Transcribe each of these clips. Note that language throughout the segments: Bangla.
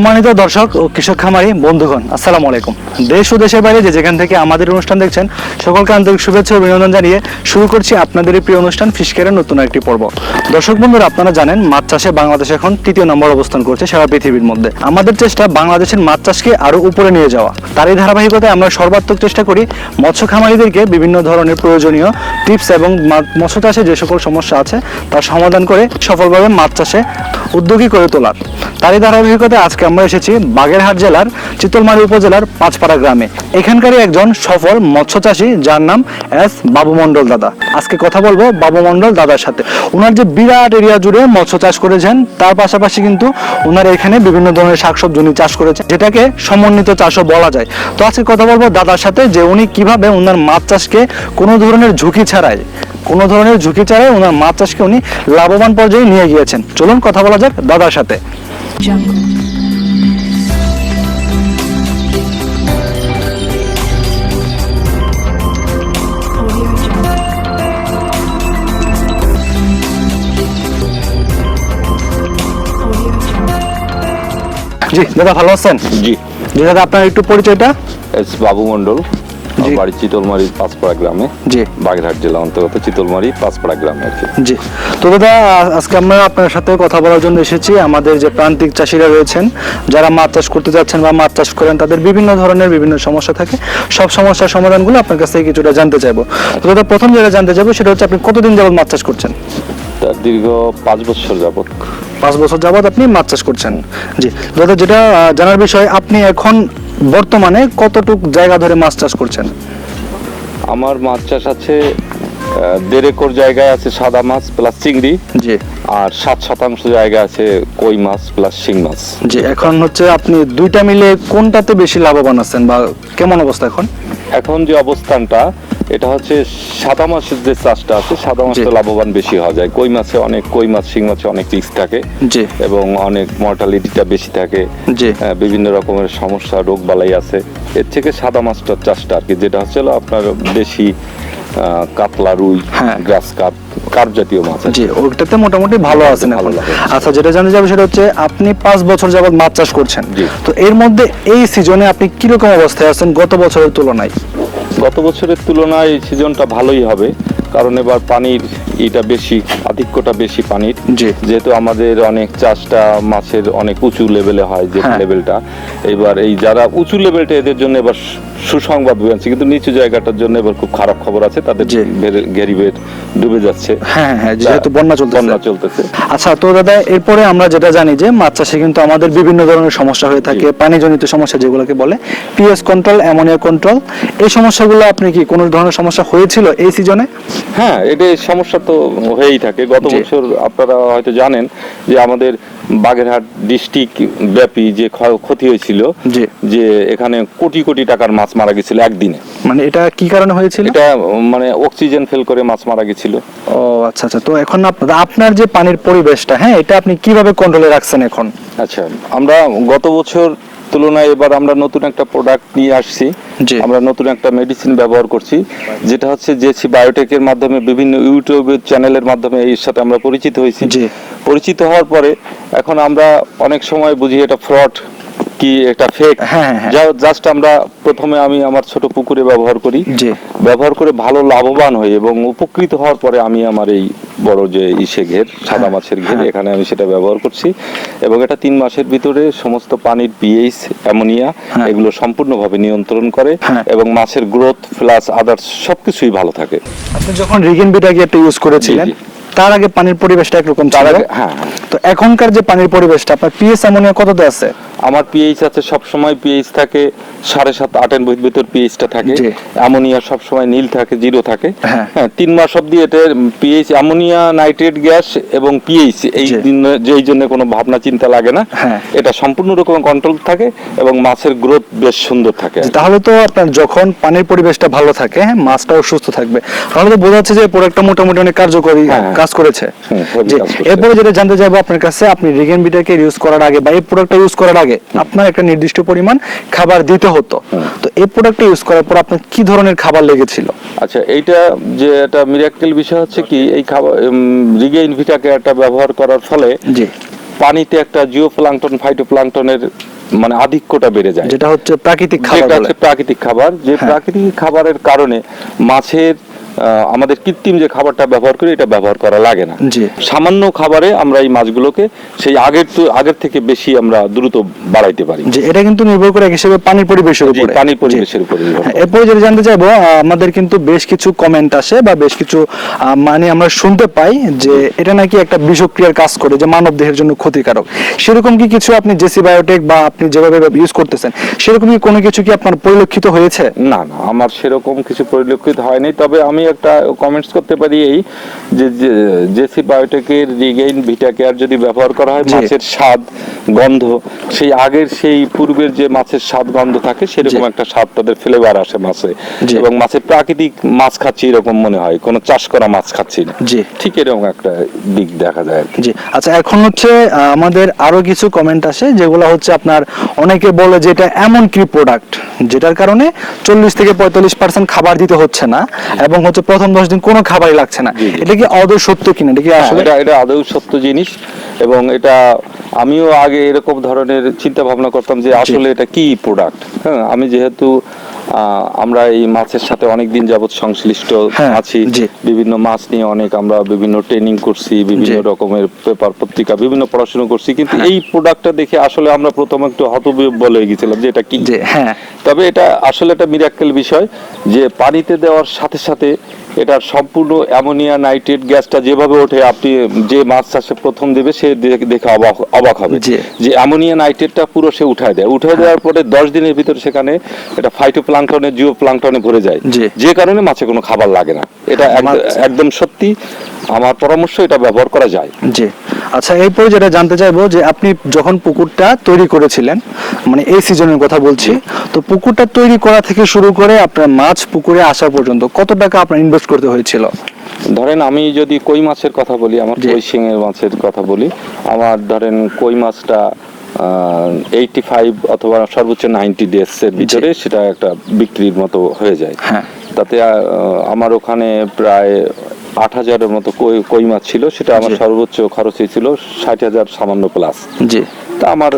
সম্মানিত দর্শক ও কৃষক খামারি, বন্ধুগণ, আসসালামু আলাইকুম। দেশ ও দেশের বাইরে যে যেখান থেকে আমাদের অনুষ্ঠান দেখছেন, সকলকে আন্তরিক শুভেচ্ছা ও অভিনন্দন জানিয়ে শুরু করছি আপনাদের এই প্রিয় অনুষ্ঠান ফিশকেরের নতুন একটি পর্ব। দর্শক বন্ধুরা, আপনারা জানেন, মাছ চাষে বাংলাদেশ এখন তৃতীয় নম্বর অবস্থান করছে সারা পৃথিবীর মধ্যে। আমাদের চেষ্টা বাংলাদেশের মাছ চাষকে আরও উপরে নিয়ে যাওয়া। তারই ধারাবাহিকতায় আমরা সর্বাত্মক চেষ্টা করি মৎস্য খামারিদেরকে বিভিন্ন ধরনের প্রয়োজনীয় টিপস এবং মৎস্য চাষে যে সকল সমস্যা আছে, তার সমাধান করে সফলভাবে মাছ চাষে উদ্যোগী করে তোলার। তারই ধারাবাহিকতায় আজকে আমরা এসেছি বাগেরহাট জেলার চিতলমারি উপজেলার পাঁচপাড়া গ্রামে। এখানকারই একজন সফল মৎস্য চাষী, যার নাম এস বাবু মণ্ডল দাদা। আজকে কথা বলব বাবু মণ্ডল দাদার সাথে। ওনার যে বিরাট এরিয়া জুড়ে মৎস্য চাষ করেছেন, তার পাশাপাশি কিন্তু ওনার এখানে বিভিন্ন ধরনের শাকসবজি উনি চাষ করেছেন, যেটাকে সমন্বিত চাষও বলা যায়। তো আজকে কথা বলব দাদার সাথে যে উনি কীভাবে ওনার মাছ চাষকে কোনো ধরনের ঝুঁকি ছাড়াই, কোনো ধরনের ঝুঁকি ছাড়াই ওনার মাছ চাষকে উনি লাভবান পর্যায়ে নিয়ে গিয়েছেন। চলুন কথা বলা যাক দাদার সাথে। জি দাদা ভালো আছেন? জি। জি দাদা আপনার একটু পরিচয়টা? এস বাবু মন্ডল জি। বাড়ি চিতলমারি পাঁচপাড়া গ্রামে। জি। বাগেরহাট জেলা অন্তর্গত চিতলমারি পাঁচপাড়া গ্রামে আর কি। জি। তো দাদা আজকে আমরা আপনার সাথে কথা বলার জন্য এসেছি। আমাদের যে প্রান্তিক চাষিরা রয়েছেন যারা মাছ চাষ করতে যাচ্ছেন বা মাছ চাষ করেন তাদের বিভিন্ন ধরনের বিভিন্ন সমস্যা থাকে। সব সমস্যার সমাধানগুলো আপনার কাছ থেকে কিছুটা জানতে চাইব। তো দাদা প্রথম যেটা জানতে চাইব সেটা হচ্ছে আপনি কতদিন যাবত মাছ চাষ করছেন? তার দীর্ঘ পাঁচ বছর যাবত পাঁচ বছর যাবত আপনি মাছ চাষ করছেন। জি দাদা যেটা জানার বিষয় আপনি এখন বর্তমানে কতটুক জায়গা ধরে মাছ চাষ করছেন? আমার মাছ চাষ আছে দেড় একর জায়গায় আছে সাদা মাছ প্লাস চিংড়ি। জি। আর সাত শতাংশ জায়গা আছে কই মাছ প্লাস শিং মাছ। জি এখন হচ্ছে আপনি দুইটা মিলে কোনটাতে বেশি লাভবান আছেন বা কেমন অবস্থা এখন? এখন যে অবস্থানটা এটা হচ্ছে সাদা মাছের যে চাষটা আছে সাদা মাছটা। লাভবান বেশি হওয়া যায়। কই মাছে অনেক কই মাছ শিং মাছে অনেক রিস্ক থাকে জি। এবং অনেক মর্টালিটিটা বেশি থাকে। জি। বিভিন্ন রকমের সমস্যা রোগ বালাই আছে। এর থেকে সাদা মাছটার চাষটা আর কি যেটা হচ্ছে হলো আপনার বেশি কাতলা রুই হ্যাঁ। গ্রাস কাপ কার্প জাতীয় মাছ জি ওটাতে মোটামুটি ভালো আছেন এখন। আচ্ছা যেটা জানতে যাবে সেটা হচ্ছে আপনি পাঁচ বছর যাবত মাছ চাষ করছেন। তো এর মধ্যে এই সিজনে আপনি কীরকম অবস্থায় আছেন গত বছরের তুলনায়? গত বছরের তুলনায় সিজনটা ভালোই হবে। কারণ এবার পানির এটা বেশি। আধিক্যটা বেশি পানির। জি। যেহেতু আমাদের অনেক চাষটা মাছের অনেক উঁচু লেভেলে হয় যে হ্যাঁ। লেভেলটা এবার এই যারা উঁচু লেভেলটা এদের জন্য এবার সুসংবাদ বয়ে আনছে। কিন্তু নিচু জায়গাটার জন্য এবার খুব খারাপ খবর আছে। তাদের জি। গেরিবের ডুবে যাচ্ছে। হ্যাঁ হ্যাঁ যেহেতু বন্যা চলতেছে। বন্যা চলতেছে। আচ্ছা তো দাদা এরপরে আমরা যেটা জানি যে মাছ চাষে কিন্তু আমাদের বিভিন্ন ধরনের সমস্যা হয়ে থাকে। পানিজনিত সমস্যা যেগুলোকে বলে পিএস কন্ট্রোল অ্যামোনিয়া কন্ট্রোল এই সমস্যাগুলো আপনি কি কোনো ধরনের সমস্যা হয়েছিল এই সিজনে হ্যাঁ এটা সমস্যা তো হয়েই থাকে। গত বছর আপনারা হয়তো জানেন যে আমাদের বাগেরহাট ডিস্ট্রিক্ট ব্যাপী যে ক্ষতি হয়েছিল। যে এখানে কোটি কোটি টাকার মাছ মারা গেছিল একদিনে। মানে এটা কি কারণে হয়েছিল? এটা মানে অক্সিজেন ফেল করে মাছ মারা গেছিল। ও আচ্ছা আচ্ছা। তো এখন আপ- আপনার যে পানির পরিবেশটা হ্যাঁ এটা আপনি কীভাবে কন্ট্রোলে রাখছেন এখন? আচ্ছা আমরা গত বছর তুলনায় এবার আমরা নতুন একটা প্রোডাক্ট নিয়ে আসছি। আমরা নতুন একটা মেডিসিন ব্যবহার করছি যেটা হচ্ছে জেসি বায়োটেকের মাধ্যমে বিভিন্ন ইউটিউব চ্যানেলের মাধ্যমে এর সাথে আমরা পরিচিত হয়েছি। পরিচিত হওয়ার পরে এখন আমরা অনেক সময় বুঝি এটা ফ্রড কি এটা ফেক হ্যাঁ, হ্যাঁ। জাস্ট আমরা প্রথমে আমি আমার ছোট পুকুরে ব্যবহার করি। ব্যবহার করে ভালো লাভবান হই এবং উপকৃত হওয়ার পরে আমি আমার এই বড় যে ইসে ঘের সাদা হ্যাঁ, মাছের ঘের হ্যাঁ। এখানে আমি সেটা ব্যবহার করছি এবং এটা তিন মাসের ভিতরে সমস্ত পানির পিএইচ অ্যামোনিয়া হ্যাঁ। এগুলো সম্পূর্ণভাবে নিয়ন্ত্রণ করে হ্যাঁ। এবং মাছের গ্রোথ প্লাস আদার্স সবকিছুই ভালো থাকে আপনি যখন রিগেন বিটাকে একটা ইউজ করেছিলেন। তার আগে পানির পরিবেশটা একরকম ছিল হ্যাঁ হ্যাঁ। তো এখনকার যে পানির পরিবেশটা আপনার পিএস অ্যামোনিয়া কততে আছে আমার পিএইচ আছে সব সময় পিএইচ থাকে সাড়ে সাত আটের ভিতর পিএইচটা থাকে। অ্যামোনিয়া সব সময় নীল থাকে জিরো থাকে। হ্যাঁ। হ্যাঁ তিন মাস অব্দি এটার পিএইচ অ্যামোনিয়া নাইট্রেট গ্যাস এবং পিএইচ এই যেই জন্য কোনো ভাবনা চিন্তা লাগে না। হ্যাঁ। এটা সম্পূর্ণ রকম কন্ট্রোল থাকে এবং মাছের গ্রোথ বেশ সুন্দর থাকে তাহলে তো আপনার যখন পানির পরিবেশটা ভালো থাকে হ্যাঁ মাছটাও সুস্থ থাকবে। তাহলে তো বোঝা যাচ্ছে যে প্রোডাক্টটা মোটামুটি অনেক কার্যকরী হ্যাঁ। কাজ করেছে। এরপরে যেটা জানতে চাইব আপনার কাছে আপনি রিগেন বিটাকে ইউজ করার আগে বা এই প্রোডাক্টটা ইউজ করার আগে আপনার একটা নির্দিষ্ট পরিমাণ খাবার দিতে হতো। তো এই প্রোডাক্টটা ইউজ করার পর আপনার কি ধরনের খাবার লেগেছিল? আচ্ছা এইটা যে একটা মিরাক্কেল বিষয় হচ্ছে কি এই খাবার রিগে ইনভিটা কেয়ারটা ব্যবহার করার ফলে জি। পানিতে একটা জিও প্লাংটন ফাইটো প্লাংটনের মানে আধিক্যটা বেড়ে যায়। যেটা হচ্ছে প্রাকৃতিক খাবার যেটা হচ্ছে প্রাকৃতিক খাবার। যে হ্যাঁ। প্রাকৃতিক খাবারের কারণে মাছের আমাদের কৃত্রিম যে খাবারটা ব্যবহার করি এটা ব্যবহার করা লাগে না। সামান্য খাবারে আমরা এই মাছগুলোকে সেই আগের তো আগের থেকে বেশি আমরা দ্রুত বাড়াইতে পারি। যে এটা কিন্তু নির্ভর করে হিসেবে পানির পরিবেশের উপরে। পানির পরিবেশের উপরে। এরপরে যেটা জানতে চাইব আমাদের কিন্তু বেশ কিছু কমেন্ট আসে বা বেশ কিছু মানে আমরা শুনতে পাই যে এটা নাকি একটা বিষক্রিয়ার কাজ করে যে মানব দেহের জন্য ক্ষতিকারক। সেরকম কি কিছু আপনি জেসি বায়োটেক বা আপনি যেভাবে ইউজ করতেছেন সেরকম কি কোনো কিছু কি আপনার পরিলক্ষিত হয়েছে? না না আমার সেরকম কিছু পরিলক্ষিত হয়নি। তবে আমি একটা কমেন্টস করতে পারি এই যে জেসি বায়োটেকের রিগেইন ভিটা কেয়ার যদি ব্যবহার করা হয় মাছের স্বাদ গন্ধ সেই আগের সেই পূর্বের যে মাছের স্বাদ গন্ধ থাকে সেরকম একটা স্বাদ তাদের ফ্লেভার আসে মাছে। এবং মাছের প্রাকৃতিক মাছ খাচ্ছি এরকম মনে হয় কোনো চাষ করা মাছ খাচ্ছি না। জি। ঠিক এরকম একটা দিক দেখা যায় আর জি। আচ্ছা এখন হচ্ছে আমাদের আরও কিছু কমেন্ট আসে যেগুলো হচ্ছে আপনার অনেকে বলে যে এটা এমন কি প্রোডাক্ট যেটার কারণে চল্লিশ থেকে পঁয়তাল্লিশ পার্সেন্ট খাবার দিতে হচ্ছে না এবং হচ্ছে প্রথম দশ দিন কোনো খাবারই লাগছে না। এটা কি আদৌ সত্য কিনা? এটা কি হ্যাঁ, আসলে এটা এটা আদৌ সত্য জিনিস এবং এটা আমিও আগে এরকম ধরনের চিন্তা ভাবনা করতাম যে আসলে এটা কি প্রোডাক্ট হ্যাঁ আমি যেহেতু আমরা এই মাছের সাথে অনেক দিন যাবত সংশ্লিষ্ট হ্যাঁ, আছি। বিভিন্ন মাছ নিয়ে অনেক আমরা বিভিন্ন ট্রেনিং করছি বিভিন্ন রকমের পেপার পত্রিকা বিভিন্ন পড়াশোনা করছি। কিন্তু হ্যাঁ। এই প্রোডাক্টটা দেখে আসলে আমরা প্রথম একটু হতবিহ্বল বলে গেছিলাম যে এটা কি। হ্যাঁ। তবে এটা আসলে একটা মিরাক্কেল বিষয় যে পানিতে দেওয়ার সাথে সাথে এটার সম্পূর্ণ অ্যামোনিয়া নাইট্রেট গ্যাসটা যেভাবে ওঠে আপনি যে মাছ চাষে প্রথম দেবে সে দেখে অবাক অবাক হবে। যে অ্যামোনিয়া নাইট্রেটটা পুরো সে উঠায় দেয়। উঠায় দেওয়ার পরে দশ দিনের ভিতরে সেখানে এটা ফাইটো প্লাংটনে জিও প্লাংটনে ভরে যায়। যে কারণে মাছে কোনো খাবার লাগে না। এটা একদম সত্যি। আমার পরামর্শ এটা ব্যবহার করা যায়। জি। আচ্ছা এরপরে যেটা জানতে চাইব যে আপনি যখন পুকুরটা তৈরি করেছিলেন মানে এই সিজনের কথা বলছি তো পুকুরটা তৈরি করা থেকে শুরু করে আপনার মাছ পুকুরে আসা পর্যন্ত কত টাকা আপনার ইনভেস্ট করতে হয়েছিল। ধরেন আমি যদি কই মাছের কথা বলি আমার। কই শিঙের মাছের কথা বলি আমার ধরেন কই মাছটা এইটি ফাইভ অথবা সর্বোচ্চ নাইনটি ডেজ এর ভিতরে সেটা একটা বিক্রির মতো হয়ে যায়। হ্যাঁ। তাতে আমার ওখানে প্রায় আট হাজারের মতো কই কই মাছ ছিল সেটা আমার সর্বোচ্চ খরচ হয়েছিল ষাট হাজার সামান্য প্লাস জি। তা আমার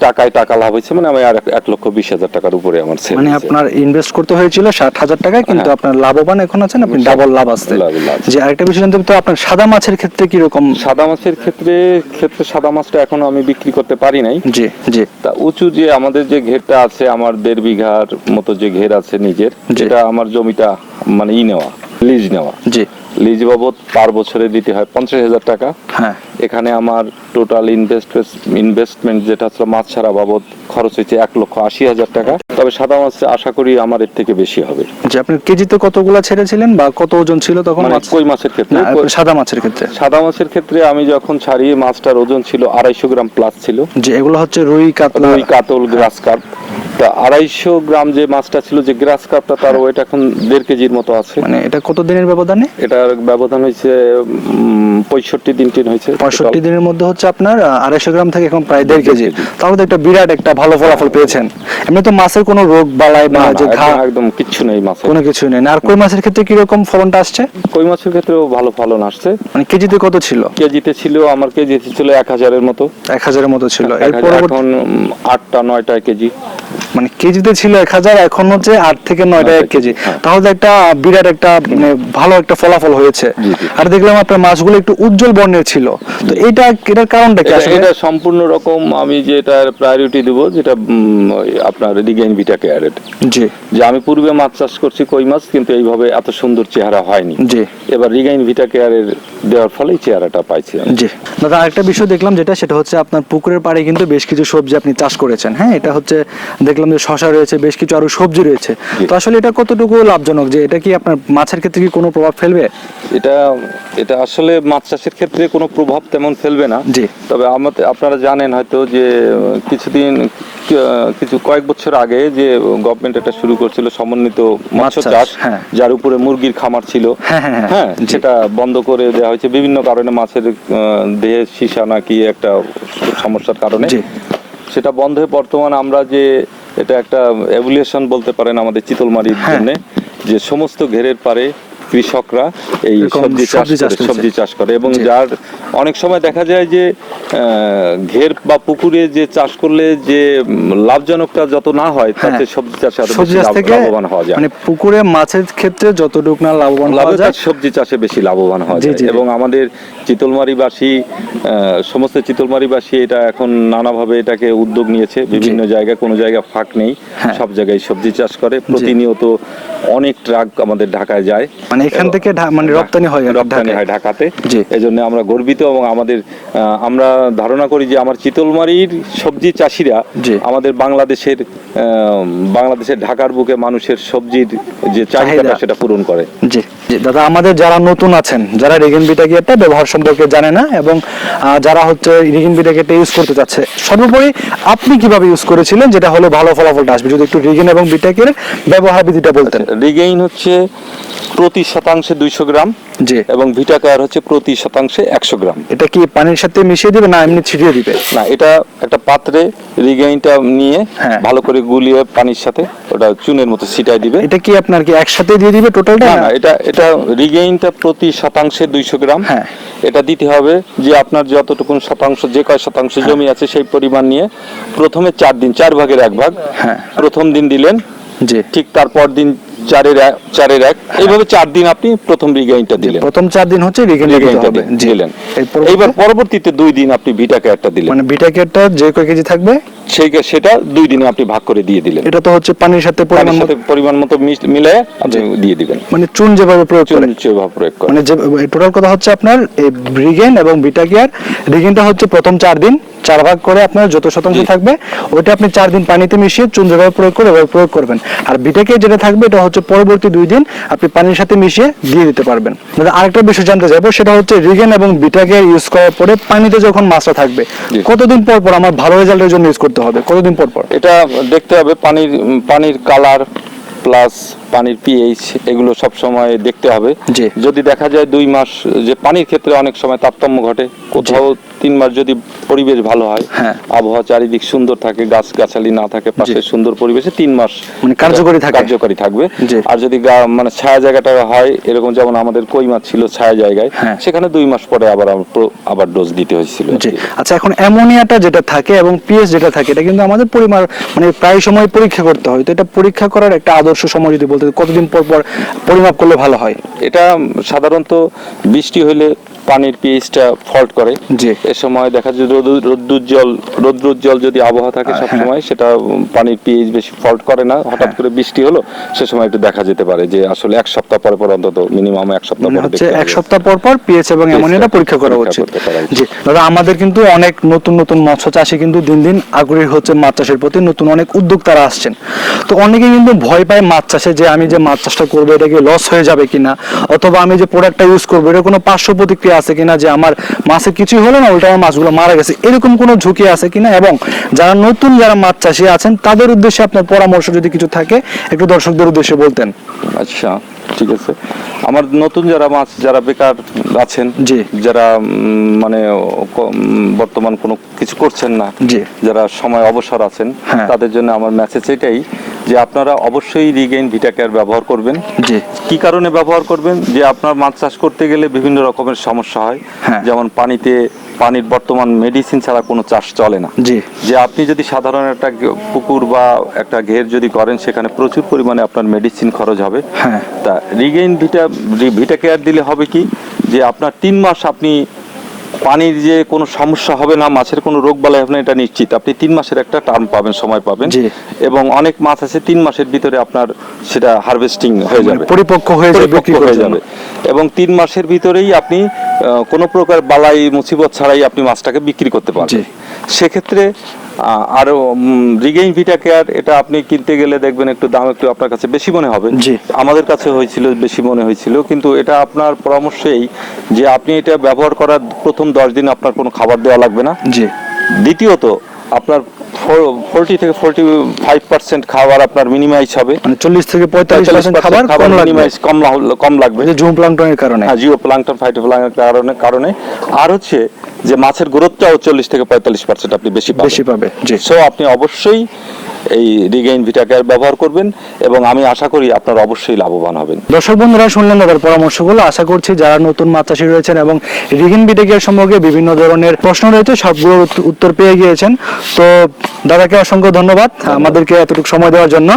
টাকায় টাকা লাভ হয়েছে মানে আমি আর এক- লক্ষ বিশ হাজার টাকার উপরে আমার মানে আপনার ইনভেস্ট করতে হয়েছিল ষাট হাজার টাকা কিন্তু হ্যাঁ। আপনার লাভবান এখন আছেন আপনি ডাবল লাভ লাভ। যে আরেকটা বিষয় জানতে তো আপনার সাদা মাছের ক্ষেত্রে কি রকম সাদা মাছের ক্ষেত্রে ক্ষেত্রে সাদা মাছটা এখনও আমি বিক্রি করতে পারি নাই। জি জি। তা উঁচু যে আমাদের যে ঘেরটা আছে আমার দেড় বিঘার মতো যে ঘের আছে নিজের যেটা আমার জমিটা মানে ই নেওয়া লিজ নেওয়া। জি। লিজ বাবদ পার বছরে দিতে হয় পঞ্চাশ হাজার টাকা। হ্যাঁ। এখানে আমার টোটাল ইনভেস্টমেন্ট ইনভেস্টমেন্ট যেটা হচ্ছে মাছ ছাড়া বাবদ খরচ হয়েছে এক লক্ষ আশি হাজার টাকা। তবে সাদা মাছ আশা করি আমার এর থেকে বেশি হবে। যে আপনি কেজিতে কতগুলা ছেড়েছিলেন বা কত ওজন ছিল তখন মানে মাছ? কই মাছের ক্ষেত্রে? সাদা মাছের ক্ষেত্রে। সাদা মাছের ক্ষেত্রে আমি যখন ছাড়ি মাছটার ওজন ছিল আড়াইশো গ্রাম প্লাস ছিল। যে এগুলো হচ্ছে রুই কাতল। রুই কাতল গ্রাস কাপ। তা আড়াইশো গ্রাম যে মাছটা ছিল যে গ্রাস কাপটা তার ওয়েট এখন দেড় কেজির মতো আছে। মানে এটা কত দিনের ব্যবধানে? এটার ব্যবধান হয়েছে পঁয়ষট্টি দিন টিন হয়েছে পঁয়ষট্টি দিনের মধ্যে হচ্ছে আপনার আড়াইশো গ্রাম থেকে এখন প্রায় দেড় কেজি। তাহলে তো একটা বিরাট একটা ভালো ফলাফল পেয়েছেন। এমনি তো মাছের কোনো রোগ বালাই বা যে ঘা একদম- কিচ্ছু নেই মাছে কোনো কিছুই নেই। আর কই মাছের ক্ষেত্রে কীরকম ফলনটা আসছে? কই মাছের ক্ষেত্রেও ভালো ফলন আসছে। মানে কেজিতে কত ছিল? কেজিতে ছিল আমার কেজিতে ছিল এক হাজারের মতো। এক হাজারের মতো ছিল। এর এখন আটটা নয়টা কেজি। মানে কেজিতে ছিল এক হাজার এখন হচ্ছে আট থেকে নয়টা নয়টা এক কেজি। হ্যাঁ। তাহলে একটা বিরাট একটা মানে ভালো একটা ফলাফল হয়েছে। আর দেখলাম আপনার মাছগুলো একটু উজ্জ্বল বর্ণের ছিল। তো এটা এটার কারণটা কি আসলে? এটা সম্পূর্ণ রকম আমি যেটার প্রায়োরিটি দেবো যেটা আপনার রিগেইন ভিটা কেয়ারের জি। যে আমি পূর্বে মাছ চাষ করছি কই মাছ কিন্তু এইভাবে এত সুন্দর চেহারা হয়নি। জি। এবার রিগাইন ভিটা কেয়ারের দেওয়ার ফলেই চেহারাটা পাইছি। জি। দাদা আরেকটা বিষয় দেখলাম যেটা সেটা হচ্ছে আপনার পুকুরের পাড়ে কিন্তু বেশ কিছু সবজি আপনি চাষ করেছেন। হ্যাঁ এটা হচ্ছে দেখলাম যে শশা রয়েছে বেশ কিছু আরও সবজি রয়েছে। তো আসলে এটা কতটুকু লাভজনক? যে এটা কি আপনার মাছের ক্ষেত্রে কি কোনো প্রভাব ফেলবে? এটা এটা আসলে মাছ চাষের ক্ষেত্রে কোনো প্রভাব তেমন ফেলবে না। জি। তবে আমাদের আপনারা জানেন হয়তো যে কিছুদিন কিছু কয়েক বছর আগে যে গভর্নমেন্ট এটা শুরু করছিল সমন্বিত মৎস্য চাষ, হ্যাঁ। যার উপরে মুরগির খামার ছিল। হ্যাঁ, হ্যাঁ, হ্যাঁ। সেটা বন্ধ করে দেওয়া হয়েছে। বিভিন্ন কারণে মাছের দেহের দেহে সীসা নাকি একটা সমস্যার কারণে। জি। সেটা বন্ধ হয়ে বর্তমান আমরা যে এটা একটা এভলিউশন বলতে পারেন আমাদের চিতলমারির হ্যাঁ। জন্য যে সমস্ত ঘেরের পারে কৃষকরা এই সবজি চাষ সবজি চাষ করে এবং যার অনেক সময় দেখা যায় যে ঘের বা পুকুরে যে চাষ করলে যে লাভজনকটা যত না হয় তাতে হ্যাঁ। সবজি চাষে আরও সবজি চাষ থেকে লাভবান হওয়া যায়। মানে পুকুরে মাছের ক্ষেত্রে যতটুকু না লাভবান হওয়া যায়। সবজি চাষে বেশি লাভবান হওয়া যায়। এবং আমাদের চিতলমারিবাসী সমস্ত চিতলমারিবাসী এটা এখন নানাভাবে এটাকে উদ্যোগ নিয়েছে। বিভিন্ন জায়গায় কোনো জায়গায় ফাঁক নেই। হ্যাঁ। সব জায়গায় সবজি চাষ করে। প্রতিনিয়ত অনেক ট্রাক আমাদের ঢাকায় যায়। মানে এখান থেকে মানে রপ্তানি হয় রপ্তানি হয় ঢাকাতে। এই জন্য আমরা গর্বিত এবং আমাদের আমরা ধারণা করি যে আমার চিতলমারির সবজি চাষিরা। আমাদের বাংলাদেশের বাংলাদেশের ঢাকার বুকে মানুষের সবজির যে চাহিদাটা চাহিদা। সেটা পূরণ করে জি দাদা, আমাদের যারা নতুন আছেন, যারা রেগেন বিটা গিয়ারটা ব্যবহার সম্পর্কে জানে না এবং যারা হচ্ছে রেগেন বিটা গিয়ারটা ইউজ করতে চাচ্ছে, সর্বোপরি আপনি কীভাবে ইউজ করেছিলেন যেটা হলো ভালো ফলাফলটা আসবে? যদি একটু রিগেন এবং বিটা ব্যবহার বিধিটা বলতেন। রিগেইন হচ্ছে প্রতি শতাংশে দুইশো গ্রাম। জি। এবং ভিটাকার হচ্ছে প্রতি শতাংশে একশো গ্রাম। এটা কি পানির সাথে মিশিয়ে দিবে না এমনি ছিটিয়ে দিবে? না এটা একটা পাত্রে রিগেইনটা নিয়ে হ্যাঁ। ভালো করে গুলিয়ে পানির সাথে ওটা চুনের মতো ছিটাই দিবে। এটা কি আপনার কি একসাথে দিয়ে দিবে টোটালটা না এটা এটা রিগেইনটা প্রতি শতাংশে দুইশো গ্রাম। হ্যাঁ। এটা দিতে হবে যে আপনার যতটুকু শতাংশ যে কয় শতাংশ জমি আছে সেই পরিমাণ নিয়ে প্রথমে চার দিন চার ভাগের এক ভাগ। হ্যাঁ। প্রথম দিন দিলেন জি। ঠিক তারপর দিন চারের এক চারের এক। এইভাবে চার দিন আপনি প্রথম রিগেইনটা দিলেন। প্রথম চার দিন হচ্ছে রিগেইনটা দিলেন। এইবার পরবর্তীতে দুই দিন আপনি ভিটাকে একটা দিলেন। মানে বিটা গিয়ারটা যে কয় কেজি থাকবে? সেই সেটা দুই দিনে আপনি ভাগ করে দিয়ে দিলেন। এটা তো হচ্ছে পানির সাথে পরিমাণ সাথে মতো- পরিমাণ মতো মিলায়ে আপনি দিয়ে দিবেন। মানে চুন যেভাবে প্রয়োগ করে। চুন সেভাবে প্রয়োগ করে। মানে টোটাল কথা হচ্ছে আপনার এই রিগেন এবং বিটা গিয়ার রিগেনটা হচ্ছে প্রথম চার দিন। চার ভাগ করে আপনার যত শতাংশ থাকবে ওইটা আপনি চার দিন পানিতে মিশিয়ে চুন যেভাবে প্রয়োগ করে ওইভাবে প্রয়োগ করবেন। আর বিটাকে যেটা থাকবে এটা হচ্ছে পরবর্তী দুই দিন আপনি পানির সাথে মিশিয়ে দিয়ে দিতে পারবেন। আরেকটা বিষয় জানতে চাইব সেটা হচ্ছে রিগেন এবং বিটাকে ইউজ করার পরে পানিতে যখন মাছটা থাকবে কতদিন পর পর আমার ভালো রেজাল্টের জন্য ইউজ করতে হবে? কতদিন পর পর? এটা দেখতে হবে পানির পানির কালার প্লাস পানির পিএইচ এগুলো সব সময় দেখতে হবে যদি দেখা যায় দুই মাস যে পানির ক্ষেত্রে অনেক সময় তারতম্য ঘটে কোথাও তিন মাস যদি পরিবেশ ভালো হয় হ্যাঁ। আবহাওয়া চারিদিক সুন্দর থাকে গাছ গাছালি না থাকে পাশে সুন্দর পরিবেশে তিন মাস মানে কার্যকরী থাকে। কার্যকরী থাকবে আর যদি মানে ছায়া জায়গাটা হয় এরকম যেমন আমাদের কই মাছ ছিল ছায়া জায়গায় হ্যাঁ। সেখানে দুই মাস পরে আবার আবার ডোজ দিতে হয়েছিল। আচ্ছা এখন অ্যামোনিয়াটা যেটা থাকে এবং পিএইচ যেটা থাকে এটা কিন্তু আমাদের পরিমাণ মানে প্রায় সময় পরীক্ষা করতে হয় তো এটা পরীক্ষা করার একটা আদর্শ সময় যদি বলতে কতদিন পর পর পরিমাপ করলে ভালো হয়? এটা সাধারণত বৃষ্টি হলে পানির পিএইচটা ফল্ট করে। জি। এ সময় দেখা যায় রোদ- রৌদ্রোজ্জ্বল রৌদ্রোজ্জ্বল যদি আবহাওয়া থাকে সব হ্যাঁ। সময় সেটা পানির পিএইচ বেশি ফল্ট করে না। হঠাৎ করে বৃষ্টি হলো সে সময় একটু দেখা যেতে পারে যে আসলে এক সপ্তাহ পরে পর অন্তত মিনিমাম এক সপ্তাহ পরে হচ্ছে এক সপ্তাহ পর পর পিএইচ এবং অ্যামোনিয়াটা পরীক্ষা করা পরীক্ষা করা উচিত। জি। দাদা আমাদের কিন্তু অনেক নতুন নতুন মৎস্য চাষি কিন্তু দিন দিন আগ্রহী হচ্ছে মাছ চাষের প্রতি নতুন অনেক উদ্যোক্তারা আসছেন। তো অনেকে কিন্তু ভয় পায় মাছ চাষে যে আমি যে মাছ চাষটা করব এটা কি লস হয়ে যাবে কিনা? অথবা আমি যে প্রোডাক্টটা ইউজ করব এটা কোনো পার্শ্ব প্রতিক্রিয়া আছে কিনা, যে আমার মাছে কিছুই হলো না উল্টা আমার মাছগুলো মারা গেছে, এরকম কোনো ঝুঁকি আছে কিনা? এবং যারা নতুন, যারা মাছ চাষি আছেন, তাদের উদ্দেশ্যে আপনার পরামর্শ যদি কিছু থাকে, একটু দর্শকদের উদ্দেশ্যে বলতেন। আচ্ছা। ঠিক আছে আমার নতুন যারা মাছ যারা বেকার আছেন জি। যারা মানে বর্তমান কোনো কিছু করছেন না জি। যারা সময় অবসর আছেন হ্যাঁ। তাদের জন্য আমার মেসেজ এটাই যে আপনারা অবশ্যই রিগেইন ভিটাকেয়ার ব্যবহার করবেন জি কি কারণে ব্যবহার করবেন যে আপনার মাছ চাষ করতে গেলে বিভিন্ন রকমের সমস্যা হয় হ্যাঁ। যেমন পানিতে পানির বর্তমান মেডিসিন ছাড়া কোনো চাষ চলে না। জি। যে আপনি যদি সাধারণ একটা পুকুর বা একটা ঘের যদি করেন সেখানে প্রচুর পরিমাণে আপনার মেডিসিন খরচ হবে। হ্যাঁ। তা রিগেইন ভিটা ভিটা কেয়ার দিলে হবে কি? যে আপনার তিন মাস আপনি পানির যে কোনো সমস্যা হবে না মাছের কোনো রোগ বালাই হবে না এটা নিশ্চিত। আপনি তিন মাসের একটা টার্ম পাবেন সময় পাবেন। জি। এবং অনেক মাছ আছে তিন মাসের ভিতরে আপনার সেটা হারভেস্টিং হয়ে মানে যাবে। পরিপক্ক হয়ে যাবে বিক্রি হয়ে যাবে। এবং তিন মাসের ভিতরেই আপনি কোনো প্রকার বালাই মুসিবত ছাড়াই আপনি মাছটাকে বিক্রি করতে। পারবেন সেক্ষেত্রে আরও রিগেইন ভিটা কেয়ার এটা আপনি কিনতে গেলে দেখবেন একটু দাম একটু আপনার কাছে বেশি মনে হবে। আমাদের কাছে হয়েছিল বেশি মনে হয়েছিল কিন্তু এটা আপনার পরামর্শেই যে আপনি এটা ব্যবহার করার প্রথম দশ দিন আপনার কোনো খাবার দেওয়া লাগবে না দ্বিতীয়ত আপনার ফোরটি থেকে ফোরটি ফাইভ পার্সেন্ট খাবার আপনার মিনিমাইজ হবে। মানে চল্লিশ থেকে পঁয়তাল্লিশ খাবার কম মিনিমাইজ কম কম লাগবে। জুম প্লাংটনের কারণে। হ্যাঁ জিও প্লাংটন ফাইটো কারণে কারণে। আর হচ্ছে যে মাছের গ্রোথটাও চল্লিশ থেকে পঁয়তাল্লিশ পার্সেন্ট আপনি বেশি বেশি পাবে সো আপনি অবশ্যই এই রিগেইন ভিটাকেয়ার ব্যবহার করবেন এবং আমি আশা করি আপনারা অবশ্যই লাভবান হবেন। দর্শক বন্ধুরা শুনলেন তাদের পরামর্শগুলো। আশা করছি যারা নতুন মাছ চাষি রয়েছেন এবং রিগেইন ভিটা কেয়ার সম্পর্কে বিভিন্ন ধরনের প্রশ্ন রয়েছে সবগুলোর উত্তর পেয়ে গিয়েছেন। তো দাদাকে অসংখ্য ধন্যবাদ আমাদেরকে এতটুকু সময় দেওয়ার জন্য.